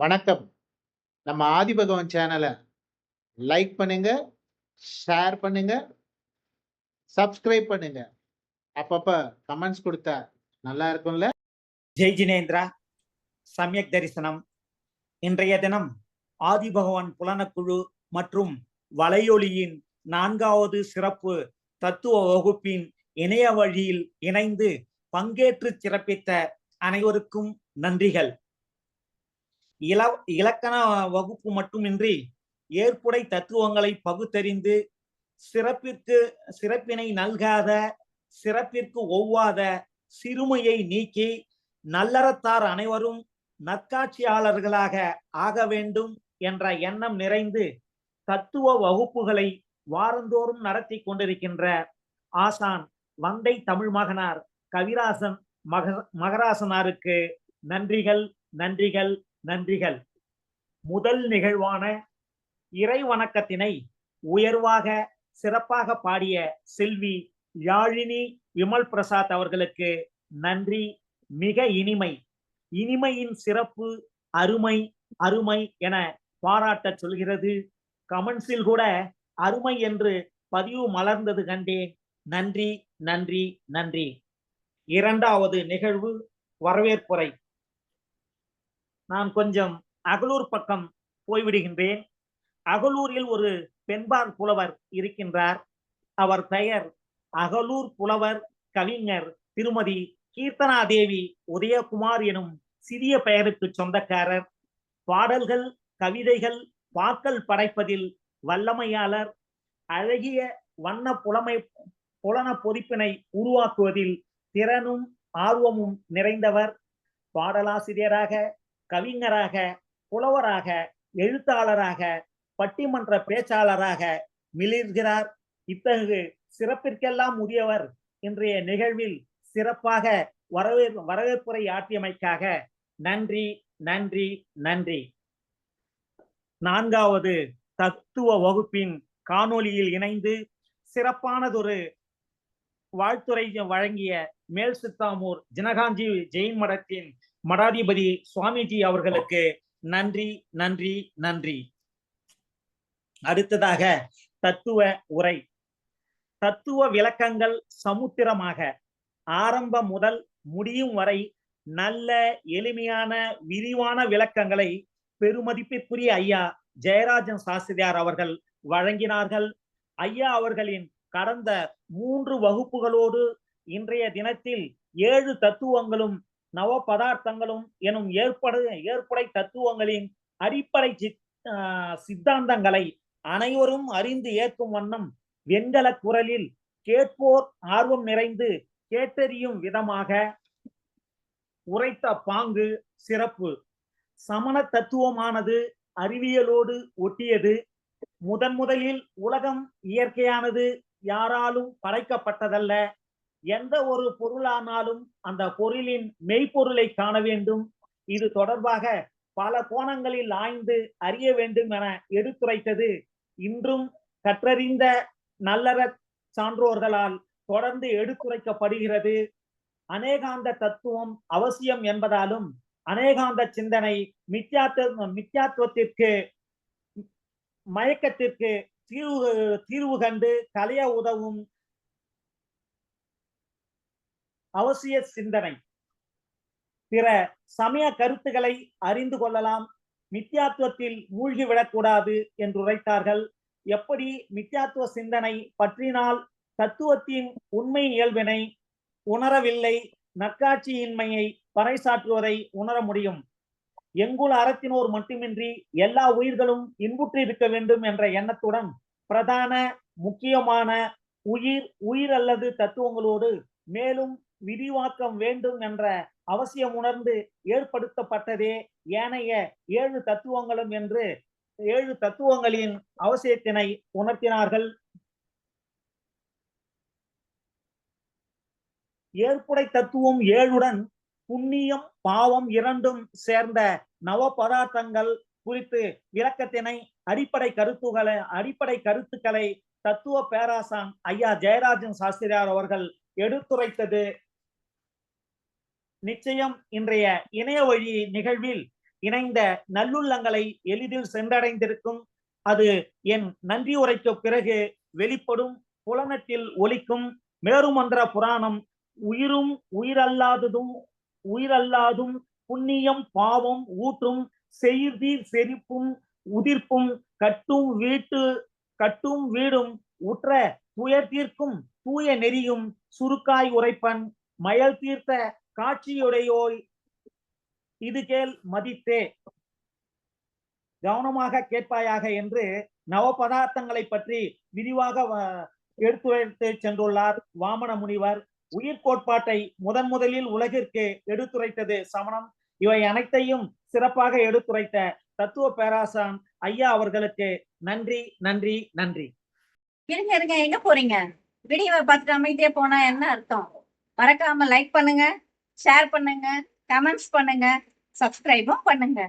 வணக்கம். நம்ம ஆதிபகவன் சேனலை லைக் பண்ணுங்க ஷேர் பண்ணுங்க சப்ஸ்கிரைப் பண்ணுங்க. அப்பப்ப கமெண்ட்ஸ் கொடுத்தா நல்லா இருக்கும்ல? ஜெய் ஜினேந்திரா. சமயக் தரிசனம். இன்றைய தினம் ஆதிபகவான் புலனக்குழு மற்றும் வலையொலியின் நான்காவது சிறப்பு தத்துவ வகுப்பின் இணைய வழியில் இணைந்து பங்கேற்று சிறப்பித்த அனைவருக்கும் நன்றிகள். இல இலக்கண வகுப்பு மட்டுமின்றி ஏற்புடை தத்துவங்களை பகுத்தறிந்து சிறப்பிற்கு சிறப்பினை நல்காத சிறப்பிற்கு ஒவ்வாத சிறுமையை நீக்கி நல்லறத்தார் அனைவரும் நற்காட்சியாளர்களாக ஆக வேண்டும் என்ற எண்ணம் நிறைந்து தத்துவ வகுப்புகளை வாரந்தோறும் நடத்தி கொண்டிருக்கின்ற ஆசான் வந்தை தமிழ் மகனார் கவிராசன் மக மகராசனாருக்கு நன்றிகள் நன்றிகள். நன்றிகள். முதல் நிகழ்வான இறை வணக்கத்தினை உயர்வாக சிறப்பாக பாடிய செல்வி யாழினி விமல் பிரசாத் அவர்களுக்கு நன்றி மிக இனிமை. இனிமையின் சிறப்பு அருமை அருமை என பாராட்டச் சொல்கிறது. கமெண்ட்ஸில் கூட அருமை என்று பதிவு மலர்ந்தது கண்டேன் நன்றி நன்றி நன்றி. இரண்டாவது நிகழ்வு வரவேற்புரை. நான் கொஞ்சம் அகலூர் பக்கம் போய்விடுகின்றேன். அகலூரில் ஒரு பெண்பார் புலவர் இருக்கின்றார். அவர் பெயர் அகலூர் புலவர் கவிஞர் திருமதி கீர்த்தனா தேவி உதயகுமார் எனும் சிறிய பெயருக்கு சொந்தக்காரர். பாடல்கள் கவிதைகள் பாக்கள் படைப்பதில் வல்லமையாளர். அழகிய வண்ண புலமை புலன பொதிப்பினை உருவாக்குவதில் திறனும் ஆர்வமும் நிறைந்தவர். பாடலாசிரியராக கவிஞராக புலவராக எழுத்தாளராக பட்டிமன்ற பேச்சாளராக மிளிர்கிறார். இத்தகு சிறப்பிற்கெல்லாம் உரியவர் இன்றைய நிகழ்வில் சிறப்பாக வரவே வரவேற்புரை ஆற்றியமைக்காக நன்றி நன்றி நன்றி. நான்காவது தத்துவ வகுப்பின் காணொளியில் இணைந்து சிறப்பானதொரு வாழ்த்துறை வழங்கிய மேல் சித்தாமூர் ஜனகாஞ்சி ஜெயின் மடத்தின் மடாதிபதி சுவாமிஜி அவர்களுக்கு நன்றி நன்றி நன்றி. அடுத்ததாக தத்துவ உரை. தத்துவ விளக்கங்கள் சமுத்திரமாக. ஆரம்பம் முதல் முடியும் வரை நல்ல எளிமையான விரிவான விளக்கங்களை பெருமதிப்பிற்குரிய ஐயா ஜெயராஜன் சாஸ்திரியார் அவர்கள் வழங்கினார்கள். ஐயா அவர்களின் கடந்த மூன்று வகுப்புகளோடு இன்றைய தினத்தில் ஏழு தத்துவங்களும் நவ பதார்த்தங்களும் எனும் ஏற்படு ஏற்படை தத்துவங்களின் அடிப்படை சித்தாந்தங்களை அனைவரும் அறிந்து ஏற்கும் வண்ணம் வெண்கல குரலில் கேட்போர் ஆர்வம் நிறைந்து கேட்டறியும் விதமாக உரைத்த பாங்கு சிறப்பு. சமண தத்துவமானது அறிவியலோடு ஒட்டியது. முதன் முதலில் உலகம் இயற்கையானது யாராலும் படைக்கப்பட்டதல்ல. எந்த ஒரு பொருளானாலும் அந்த பொருளின் மெய்ப்பொருளை காண வேண்டும். இது தொடர்பாக பல கோணங்களில் ஆய்ந்து அறிய வேண்டும் என எடுத்துரைத்தது. இன்றும் கற்றறிந்த நல்லற சான்றோர்களால் தொடர்ந்து எடுத்துரைக்கப்படுகிறது. அநேகாந்த தத்துவம் அவசியம் என்பதாலும் அநேகாந்த சிந்தனை மித்யாத்துவ மித்யாத்துவத்திற்கு மயக்கத்திற்கு தீர்வு தீர்வு கண்டு கலைய உதவும் அவசிய சிந்தனை. பிற சமய கருத்துக்களை அறிந்து கொள்ளலாம். மித்யாத்துவத்தில் மூழ்கிவிடக்கூடாது என்று உரைத்தார்கள் எப்படி மித்யாத்துவ சிந்தனை பற்றினால் தத்துவத்தின் உண்மை இயல்பினை உணரவில்லை நற்காட்சியின்மையை பறைசாற்றுவதை உணர முடியும். எங்குள் அறத்தினோர் மட்டுமின்றி எல்லா உயிர்களும் இன்புற்று இருக்க வேண்டும் என்ற எண்ணத்துடன் பிரதான முக்கியமான உயிர் உயிர் அல்லது தத்துவங்களோடு மேலும் விரிவாக்கம் வேண்டும் என்ற அவசியம் உணர்ந்து ஏற்படுத்தப்பட்டதே ஏனைய ஏழு தத்துவங்களும் என்று ஏழு தத்துவங்களின் அவசியத்தினை உணர்த்தினார்கள். ஏற்புடை தத்துவம் ஏழுடன் புண்ணியம் பாவம் இரண்டும் சேர்ந்த நவ பதார்த்தங்கள் குறித்து விளக்கத்தினை அடிப்படை கருத்துக்களை அடிப்படை கருத்துக்களை தத்துவ பேராசான் ஐயா ஜெயராஜன் சாஸ்திரியார் அவர்கள் எடுத்துரைத்தது. நிச்சயம் இன்றைய இணைய வழி நிகழ்வில் இணைந்த நல்லுள்ளங்களை எளிதில் சென்றடைந்திருக்கும். அது என் நன்றி உரைக்கு பிறகு வெளிப்படும். புலனத்தில் ஒலிக்கும் மேருமன்ற புராணம். உயிரும் உயிரல்லாததும் உயிரல்லாதும் புண்ணியம் பாவம் ஊற்றும். செய்தீர் செரிப்பும் உதிர்ப்பும் கட்டும் வீட்டு கட்டும் வீடும் உற்ற துயர் தீர்க்கும் தூய நெறியும் சுருக்காய் உரைப்பன். மயல் தீர்த்த காட்சியுடையோய் இது கேள் மதித்தே. கவனமாக கேட்பாயாக என்று நவ பதார்த்தங்களை பற்றி விரிவாக வ- எடுத்துரைத்து சென்றுள்ளார் வாமன முனிவர். உயிர் கோட்பாட்டை முதன் முதலில் உலகிற்கு எடுத்துரைத்தது சமணம். இவை அனைத்தையும் சிறப்பாக எடுத்துரைத்த தத்துவ பேராசான் ஐயா அவர்களுக்கு நன்றி நன்றி நன்றி. இருங்க இருங்க எங்க போறீங்க? வீடியோவை பார்த்துட்டு அமைதியா போனா என்ன அர்த்தம்? மறக்காம லைக் பண்ணுங்க. ஷேர் பண்ணுங்க கமெண்ட்ஸ் பண்ணுங்க சப்ஸ்கிரைபும் பண்ணுங்க.